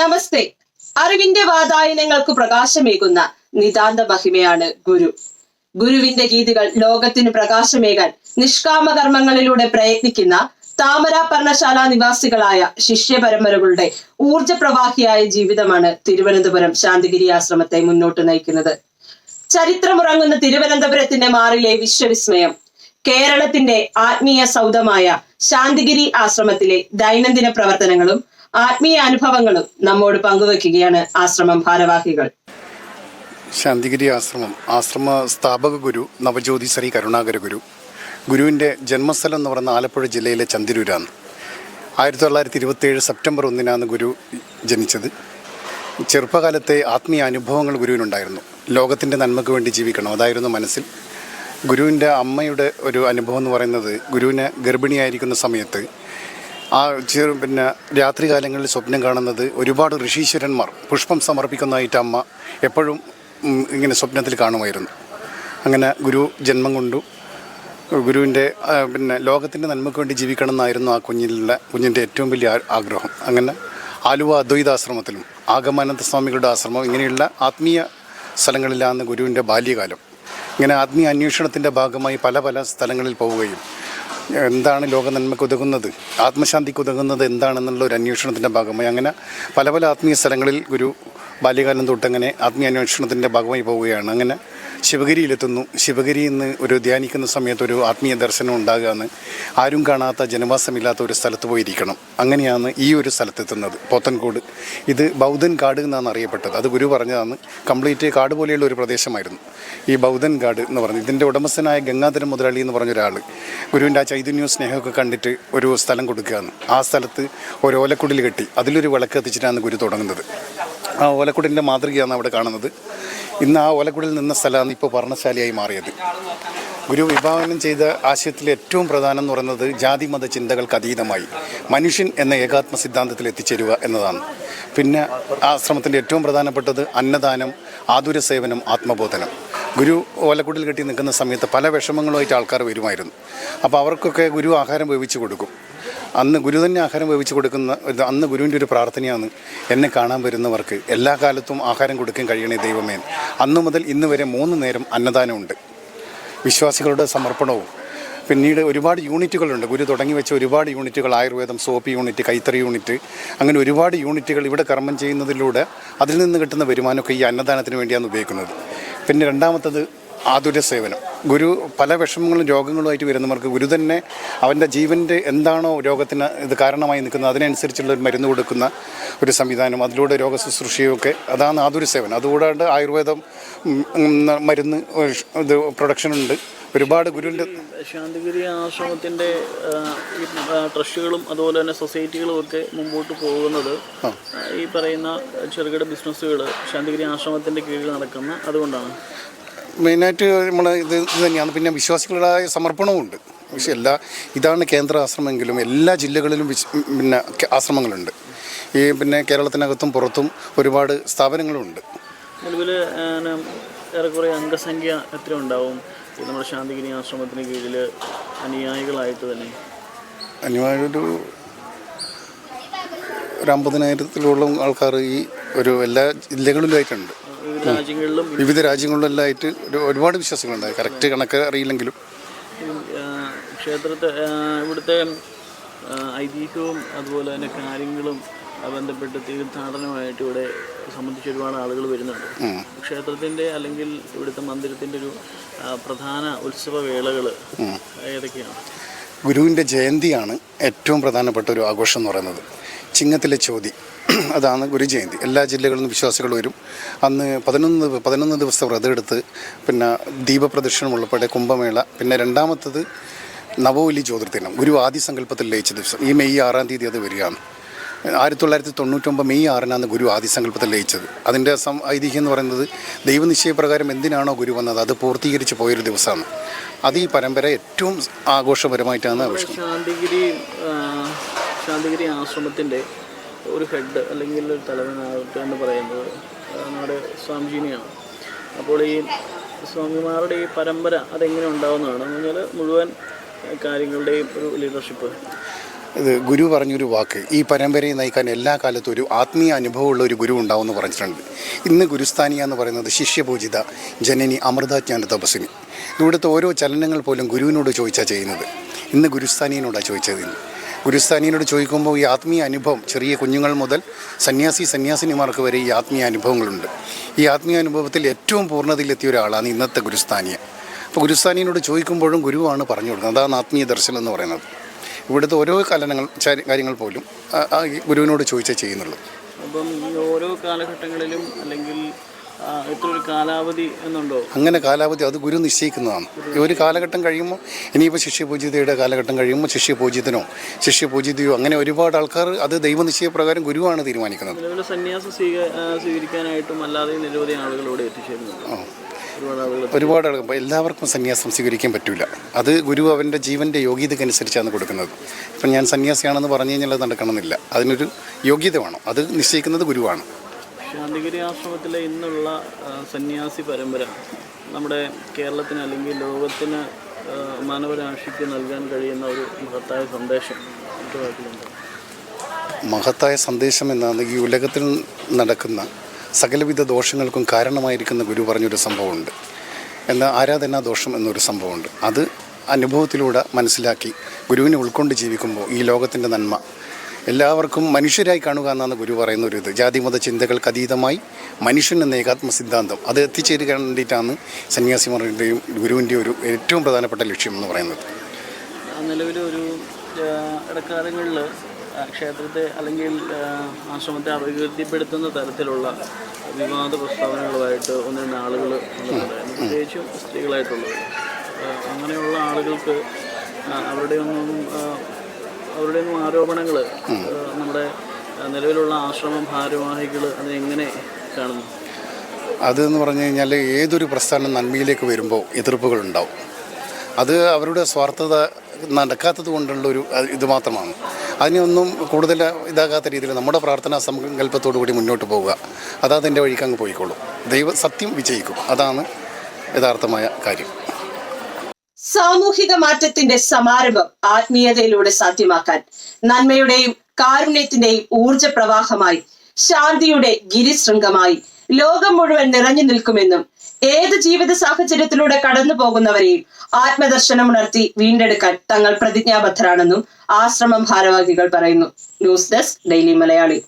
നമസ്തേ. അറിവിന്റെ വാതായനങ്ങൾക്ക് പ്രകാശമേകുന്ന നിതാന്ത മഹിമയാണ് ഗുരു. ഗുരുവിന്റെ ഗീതികൾ ലോകത്തിന് പ്രകാശമേകാൻ നിഷ്കാമ കർമ്മങ്ങളിലൂടെ പ്രയത്നിക്കുന്ന താമര പർണശാല നിവാസികളായ ശിഷ്യ പരമ്പരകളുടെ ഊർജപ്രവാഹിയായ ജീവിതമാണ് തിരുവനന്തപുരം ശാന്തിഗിരി ആശ്രമത്തെ മുന്നോട്ട് നയിക്കുന്നത്. ചരിത്രമുറങ്ങുന്ന തിരുവനന്തപുരത്തിന്റെ മാറിലെ വിശ്വവിസ്മയം കേരളത്തിന്റെ ആത്മീയ സൗധമായ ശാന്തിഗിരി ആശ്രമത്തിലെ ദൈനംദിന പ്രവർത്തനങ്ങളും ആത്മീയ അനുഭവങ്ങളും നമ്മോട് പങ്കുവെക്കുകയാണ് ആശ്രമം ഭാരവാഹികൾ. ശാന്തിഗിരി ആശ്രമം ആശ്രമ സ്ഥാപക ഗുരു നവജ്യോതി ശ്രീ കരുണാകര ഗുരു. ഗുരുവിന്റെ ജന്മസ്ഥലം എന്ന് പറയുന്ന ആലപ്പുഴ ജില്ലയിലെ ചന്തിരൂരാണ് ആയിരത്തി തൊള്ളായിരത്തി ഇരുപത്തേഴ് സെപ്റ്റംബർ ഒന്നിനാണ് ഗുരു ജനിച്ചത്. ചെറുപ്പകാലത്തെ ആത്മീയ അനുഭവങ്ങൾ ഗുരുവിനുണ്ടായിരുന്നു. ലോകത്തിന്റെ നന്മയ്ക്ക് വേണ്ടി ജീവിക്കണം അതായിരുന്നു മനസ്സിൽ. ഗുരുവിന്റെ അമ്മയുടെ ഒരു അനുഭവം എന്ന് പറയുന്നത് ഗുരുവിന് ഗർഭിണിയായിരിക്കുന്ന സമയത്ത് ആ ചെറു പിന്നെ രാത്രികാലങ്ങളിൽ സ്വപ്നം കാണുന്നത് ഒരുപാട് ഋഷീശ്വരന്മാർ പുഷ്പം സമർപ്പിക്കുന്നതായിട്ട് അമ്മ എപ്പോഴും ഇങ്ങനെ സ്വപ്നത്തിൽ കാണുമായിരുന്നു. അങ്ങനെ ഗുരു ജന്മം കൊണ്ടു. ഗുരുവിന്റെ പിന്നെ ലോകത്തിന്റെ നന്മയ്ക്ക് വേണ്ടി ജീവിക്കണം എന്നായിരുന്നു ആ കുഞ്ഞിലുള്ള കുഞ്ഞിന്റെ ഏറ്റവും വലിയ ആഗ്രഹം. അങ്ങനെ ആലുവ അദ്വൈതാശ്രമത്തിലും ആഗമാനന്ദ സ്വാമികളുടെ ആശ്രമം ഇങ്ങനെയുള്ള ആത്മീയ സ്ഥലങ്ങളിലാണ് ഗുരുവിന്റെ ബാല്യകാലം. ഇങ്ങനെ ആത്മീയ അന്വേഷണത്തിന്റെ ഭാഗമായി പല പല സ്ഥലങ്ങളിൽ പോവുകയും എന്താണ് ലോക നന്മയ്ക്ക് ഉതകുന്നത്? ആത്മശാന്തിക്ക് ഉതകുന്നത് എന്താണെന്നുള്ള ഒരു അന്വേഷണത്തിന്റെ ഭാഗമായി അങ്ങനെ പല പല ആത്മീയ സ്ഥലങ്ങളിൽ ഒരു ബാല്യകാലം തൊട്ടങ്ങനെ ആത്മീയ അന്വേഷണത്തിന്റെ ഭാഗമായി പോവുകയാണ്. അങ്ങനെ ശിവഗിരിയിലെത്തുന്നു. ശിവഗിരിയിൽ നിന്ന് ഒരു ധ്യാനിക്കുന്ന സമയത്ത് ഒരു ആത്മീയ ദർശനം ഉണ്ടാകുകയാണ് ആരും കാണാത്ത ജനവാസമില്ലാത്ത ഒരു സ്ഥലത്ത് പോയിരിക്കണം. അങ്ങനെയാണ് ഈ ഒരു സ്ഥലത്തെത്തുന്നത്. പോത്തൻകോട്. ഇത് ബൗദ്ധൻ കാട് എന്നാണ് അറിയപ്പെട്ടത്. അത് ഗുരു പറഞ്ഞതാണ്. കംപ്ലീറ്റ് കാട് പോലെയുള്ള ഒരു പ്രദേശമായിരുന്നു. ഈ ബൗദ്ധൻ കാട് എന്ന് പറഞ്ഞത് ഇതിന്റെ ഉടമസ്ഥനായ ഗംഗാധരൻ മുതലാളി എന്ന് പറഞ്ഞ ഒരാൾ ഗുരുവിന്റെ ആ ചൈതന്യവും സ്നേഹമൊക്കെ കണ്ടിട്ട് ഒരു സ്ഥലം കൊടുക്കുകയാണ്. ആ സ്ഥലത്ത് ഒരു ഓലക്കുടിൽ കെട്ടി. അതിലൊരു വിളക്ക് എത്തിച്ചിട്ടാണ് ഗുരു തുടങ്ങുന്നത്. ആ ഓലക്കുടിന്റെ മാതൃകയാണ് അവിടെ കാണുന്നത്. ഇന്ന് ആ ഓലക്കുടിൽ നിന്ന സ്ഥലമാണ് ഇപ്പോൾ പർണശാലയായി മാറിയത്. ഗുരു വിഭാവനം ചെയ്ത ആശയത്തിലെ ഏറ്റവും പ്രധാനം എന്ന് പറയുന്നത് ജാതി മത ചിന്തകൾക്ക് അതീതമായി. മനുഷ്യൻ എന്ന ഏകാത്മ സിദ്ധാന്തത്തിൽ എത്തിച്ചേരുക എന്നതാണ്. പിന്നെ ആശ്രമത്തിന്റെ ഏറ്റവും പ്രധാനപ്പെട്ടത് അന്നദാനം ആതുര സേവനം ആത്മബോധനം. ഗുരു ഓലക്കുടിൽ കെട്ടി നിൽക്കുന്ന സമയത്ത് പല വിഷമങ്ങളുമായിട്ട് ആൾക്കാർ വരുമായിരുന്നു. അപ്പോൾ അവർക്കൊക്കെ ഗുരു ആഹാരം വേവിച്ച് കൊടുക്കും. അന്ന് ഗുരു തന്നെ ആഹാരം വേവിച്ച് കൊടുക്കുന്ന അന്ന് ഗുരുവിന്റെ ഒരു പ്രാർത്ഥനയാണ് എന്നെ കാണാൻ വരുന്നവർക്ക്. എല്ലാ കാലത്തും ആഹാരം കൊടുക്കാൻ കഴിയണേ ദൈവമേ. അന്ന് മുതൽ ഇന്ന് വരെ മൂന്ന് നേരം അന്നദാനമുണ്ട്. വിശ്വാസികളുടെ സമർപ്പണവും. പിന്നീട് ഒരുപാട് യൂണിറ്റുകളുണ്ട്. ഗുരു തുടങ്ങി വെച്ച ഒരുപാട് യൂണിറ്റുകൾ ആയുർവേദം സോപ്പ് യൂണിറ്റ് കൈത്തറി യൂണിറ്റ് അങ്ങനെ ഒരുപാട് യൂണിറ്റുകൾ ഇവിടെ കർമ്മം ചെയ്യുന്നതിലൂടെ അതിൽ നിന്ന് കിട്ടുന്ന വരുമാനമൊക്കെ ഈ അന്നദാനത്തിന് വേണ്ടിയാണ് ഉപയോഗിക്കുന്നത്. പിന്നെ രണ്ടാമത്തത് ആതുര സേവനം. ഗുരു പല വിഷമങ്ങളും രോഗങ്ങളുമായിട്ട് വരുന്നവർക്ക് ഗുരു തന്നെ അവന്റെ ജീവന്റെ എന്താണോ രോഗത്തിന് ഇത് കാരണമായി നിൽക്കുന്നത് അതിനനുസരിച്ചുള്ള ഒരു മരുന്ന് കൊടുക്കുന്ന ഒരു സംവിധാനം അതിലൂടെ രോഗ ശുശ്രൂഷയൊക്കെ അതാണ് ആതുര സേവനം. അതുകൂടാണ്ട് ആയുർവേദം മരുന്ന് ഇത് പ്രൊഡക്ഷൻ ഉണ്ട്. ഒരുപാട് ഗുരുവിന്റെ ശാന്തിഗിരി ആശ്രമത്തിന്റെ ട്രസ്റ്റുകളും അതുപോലെ തന്നെ സൊസൈറ്റികളും ഒക്കെ മുമ്പോട്ട് പോകുന്നത് ഈ പറയുന്ന ചെറുകിട ബിസിനസ്സുകൾ ശാന്തിഗിരി ആശ്രമത്തിന്റെ കീഴിൽ നടക്കുന്ന അതുകൊണ്ടാണ്. മെയിനായിട്ട് നമ്മൾ ഇത് ഇത് തന്നെയാണ്. പിന്നെ വിശ്വാസികളുടെ സമർപ്പണവുമുണ്ട്. പക്ഷേ എല്ലാ ഇതാണ് കേന്ദ്ര ആശ്രമമെങ്കിലും എല്ലാ ജില്ലകളിലും പിന്നെ ആശ്രമങ്ങളുണ്ട്. ഈ പിന്നെ കേരളത്തിനകത്തും പുറത്തും ഒരുപാട് സ്ഥാപനങ്ങളുണ്ട്. നിലവിൽ ഏറെക്കുറെ അംഗസംഖ്യ എത്ര ഉണ്ടാവും. നമ്മുടെ ശാന്തിഗിരി ആശ്രമത്തിന് കീഴിൽ അനുയായികളായിട്ട് തന്നെ. അനിവാര്യ ഒരു ഒരു അമ്പതിനായിരത്തിലോളം ആൾക്കാർ ഈ ഒരു എല്ലാ ജില്ലകളിലായിട്ടുണ്ട് വിവിധ രാജ്യങ്ങളിലും വിവിധ രാജ്യങ്ങളിലെല്ലാം ആയിട്ട് ഒരു ഒരുപാട് വിശ്വാസങ്ങളുണ്ട് കറക്റ്റ് കണക്ക് അറിയില്ലെങ്കിലും. ക്ഷേത്രത്തെ ഇവിടുത്തെ ഐതിഹ്യവും അതുപോലെ തന്നെ കാര്യങ്ങളും ബന്ധപ്പെട്ട് തീർത്ഥാടനമായിട്ട് ഇവിടെ സംബന്ധിച്ച് ഒരുപാട് ആളുകൾ വരുന്നുണ്ട്. ക്ഷേത്രത്തിന്റെ അല്ലെങ്കിൽ ഇവിടുത്തെ മന്ദിരത്തിന്റെ ഒരു പ്രധാന ഉത്സവ വേളകൾ ഏതൊക്കെയാണ്? ഗുരുവിന്റെ ജയന്തിയാണ് ഏറ്റവും പ്രധാനപ്പെട്ട ഒരു ആഘോഷം എന്ന് പറയുന്നത് ചിങ്ങത്തിലെ ചോതി അതാണ് ഗുരു ജയന്തി എല്ലാ ജില്ലകളിൽ നിന്നും വിശ്വാസികൾ വരും അന്ന് പതിനൊന്ന് പതിനൊന്ന് വ്രതം വ്രതമെടുത്ത് പിന്നെ ദീപപ്രദക്ഷിണം ഉൾപ്പെടെ കുംഭമേള പിന്നെ രണ്ടാമത്തത് നവോലി ജ്യോതിർദിനം ഗുരു ആദ്യ സങ്കല്പത്തിൽ ലയിച്ച ദിവസം ഈ മെയ് ആറാം തീയതി അത് വരികയാണ് ആയിരത്തി തൊള്ളായിരത്തി തൊണ്ണൂറ്റൊമ്പത് മെയ് ആറിനാണ് ഗുരു ആദിസങ്കല്പത്തിൽ ലയിച്ചത്. അതിന്റെ സം ഐതിഹ്യം എന്ന് പറയുന്നത് ദൈവനിശ്ചയപ്രകാരം എന്തിനാണോ ഗുരു വന്നത്? അത് പൂർത്തീകരിച്ച് പോയൊരു ദിവസമാണ്. അത് ഈ പരമ്പര ഏറ്റവും ആഘോഷപരമായിട്ടാണ് ആഘോഷിക്കുന്നത്. ശാന്തിഗിരി ശാന്തിഗിരി ആശ്രമത്തിന്റെ ഒരു ഹെഡ് അല്ലെങ്കിൽ ഒരു തലവനാകട്ടെ പറയുന്നത് നമ്മുടെ സ്വാമിജിനെയാണ്. അപ്പോൾ ഈ സ്വാമിമാരുടെ ഈ പരമ്പര അതെങ്ങനെ ഉണ്ടാകുന്നതാണ് എന്ന് പറഞ്ഞാൽ മുഴുവൻ കാര്യങ്ങളുടെയും ഒരു ലീഡർഷിപ്പ് ഇത് ഗുരു പറഞ്ഞൊരു വാക്ക്. ഈ പരമ്പരയെ നയിക്കാൻ എല്ലാ കാലത്തും ഒരു ആത്മീയ അനുഭവമുള്ള ഒരു ഗുരു ഉണ്ടാവുമെന്ന് പറഞ്ഞിട്ടുണ്ട്. ഇന്ന് ഗുരുസ്ഥാനിയ എന്ന് പറയുന്നത് ശിഷ്യപൂജിത ജനനി അമൃതാജ്ഞാന തപസ്സിനി. ഇവിടുത്തെ ഓരോ ചലനങ്ങൾ പോലും ഗുരുവിനോട് ചോദിച്ചാൽ ചെയ്യുന്നത്. ഇന്ന് ഗുരുസ്ഥാനിയനോടാണ് ചോദിച്ചത് ഗുരുസ്ഥാനിയനോട് ചോദിക്കുമ്പോൾ ഈ ആത്മീയ അനുഭവം ചെറിയ കുഞ്ഞുങ്ങൾ മുതൽ സന്യാസി സന്യാസിനിമാർക്ക് വരെ ഈ ആത്മീയ അനുഭവങ്ങളുണ്ട്. ഈ ആത്മീയ അനുഭവത്തിൽ ഏറ്റവും പൂർണതയിലെത്തിയ ഒരാളാണ് ഇന്നത്തെ ഗുരുസ്ഥാനിയ അപ്പോൾ ഗുരുസ്ഥാനിയനോട് ചോദിക്കുമ്പോഴും ഗുരുവാണ് പറഞ്ഞു കൊടുക്കുന്നത്. അതാണ് ആത്മീയ ദർശനം എന്ന് പറയുന്നത്. ഇവിടുത്തെ ഓരോ കലനങ്ങൾ കാര്യങ്ങൾ പോലും ഗുരുവിനോട് ചോദിച്ചേ ചെയ്യുന്നുള്ളൂ അപ്പം ഈ ഓരോ കാലഘട്ടങ്ങളിലും അല്ലെങ്കിൽ കാലാവധി എന്നുണ്ടോ? അങ്ങനെ കാലാവധി അത് ഗുരു നിശ്ചയിക്കുന്നതാണ്. ഒരു കാലഘട്ടം കഴിയുമ്പോൾ ഇനിയിപ്പോൾ ശിഷ്യപൂജിതയുടെ കാലഘട്ടം കഴിയുമ്പോൾ ശിഷ്യപൂജിതനോ ശിഷ്യപൂജിതയോ അങ്ങനെ ഒരുപാട് ആൾക്കാർ അത് ദൈവനിശ്ചയപ്രകാരം ഗുരുവാണ് തീരുമാനിക്കുന്നത്. സന്യാസം സ്വീകരിക്കാനായിട്ടും അല്ലാതെ നിരവധി ആളുകളോട് ഒരുപാട് ആളുകൾ എല്ലാവർക്കും സന്യാസം സ്വീകരിക്കാൻ പറ്റില്ല അത് ഗുരു അവന്റെ ജീവന്റെ യോഗ്യതയ്ക്കനുസരിച്ചാണ് കൊടുക്കുന്നത്. ഇപ്പം ഞാൻ സന്യാസിയാണെന്ന് പറഞ്ഞു കഴിഞ്ഞാൽ അത് നടക്കണമെന്നില്ല. അതിനൊരു യോഗ്യത വേണം. അത് നിശ്ചയിക്കുന്നത് ഗുരുവാണ്. ശാന്തിഗിരി ആശ്രമത്തിലെ ഇന്നുള്ള സന്യാസി പരമ്പര നമ്മുടെ കേരളത്തിന് അല്ലെങ്കിൽ ലോകത്തിന് മാനവരാശിക്ക് നൽകാൻ കഴിയുന്ന ഒരു മഹത്തായ സന്ദേശം. മഹത്തായ സന്ദേശം എന്നാണ് ഈ ഉലകത്തിൽ നടക്കുന്ന സകലവിധ ദോഷങ്ങൾക്കും കാരണമായിരിക്കുന്ന ഗുരു പറഞ്ഞൊരു സംഭവമുണ്ട്. എന്നാൽ ആരാധനാ ദോഷം എന്നൊരു സംഭവമുണ്ട്. അത് അനുഭവത്തിലൂടെ മനസ്സിലാക്കി ഗുരുവിനെ ഉൾക്കൊണ്ട് ജീവിക്കുമ്പോൾ ഈ ലോകത്തിന്റെ നന്മ എല്ലാവർക്കും മനുഷ്യരായി കാണുക എന്നാണ് ഗുരു പറയുന്ന ഒരു ഇത്. ജാതിമത ചിന്തകൾക്ക് അതീതമായി മനുഷ്യൻ എന്ന ഏകാത്മ സിദ്ധാന്തം അത് എത്തിച്ചേരുക വേണ്ടിയിട്ടാണ് സന്യാസിമാരുടെയും ഗുരുവിന്റെയും ഒരു ഏറ്റവും പ്രധാനപ്പെട്ട ലക്ഷ്യം എന്ന് പറയുന്നത്. നിലവിലൊരു ഇടക്കാലങ്ങളിൽ ക്ഷേത്രത്തെ അല്ലെങ്കിൽ ആശ്രമത്തെ അപകീർത്തിപ്പെടുത്തുന്ന തരത്തിലുള്ള വിവാദ പ്രസ്താവനകളുമായിട്ട് ഒന്ന് രണ്ട് ആളുകൾ പ്രത്യേകിച്ചും സ്ത്രീകളായിട്ടുള്ളത് അങ്ങനെയുള്ള ആളുകൾക്ക് അവരുടെ ഒന്നും അവരുടെ ആരോപണങ്ങൾ നമ്മുടെ നിലവിലുള്ള ആശ്രമ ഭാരവാഹികൾ എങ്ങനെ കാണുന്നു? അതെന്ന് പറഞ്ഞു കഴിഞ്ഞാൽ ഏതൊരു പ്രസ്ഥാനം നന്മയിലേക്ക് വരുമ്പോൾ എതിർപ്പുകളുണ്ടാവും. അത് അവരുടെ സ്വാർത്ഥത നടക്കാത്തത് കൊണ്ടുള്ളൊരു ഇത് മാത്രമാണ്. അതിനൊന്നും കൂടുതൽ ഇതാകാത്ത രീതിയിൽ നമ്മുടെ പ്രാർത്ഥനാ സങ്കല്പത്തോടു കൂടി മുന്നോട്ട് പോവുക. അതതിന്റെ വഴിക്ക് അങ്ങ് പോയിക്കോളും. ദൈവ സത്യം വിജയിക്കും. അതാണ് യഥാർത്ഥമായ കാര്യം. സാമൂഹിക മാറ്റത്തിന്റെ സമാരംഭം ആത്മീയതയിലൂടെ സാധ്യമാക്കാൻ നന്മയുടെയും കാരുണ്യത്തിന്റെയും ഊർജ പ്രവാഹമായി ശാന്തിയുടെ ഗിരിശൃംഗമായി ലോകം മുഴുവൻ നിറഞ്ഞു നിൽക്കുമെന്നും ഏത് ജീവിത സാഹചര്യത്തിലൂടെ കടന്നു പോകുന്നവരെയും ആത്മദർശനം ഉണർത്തി വീണ്ടെടുക്കാൻ തങ്ങൾ പ്രതിജ്ഞാബദ്ധരാണെന്നും ആശ്രമം ഭാരവാഹികൾ പറയുന്നു. News desk daily Malayali.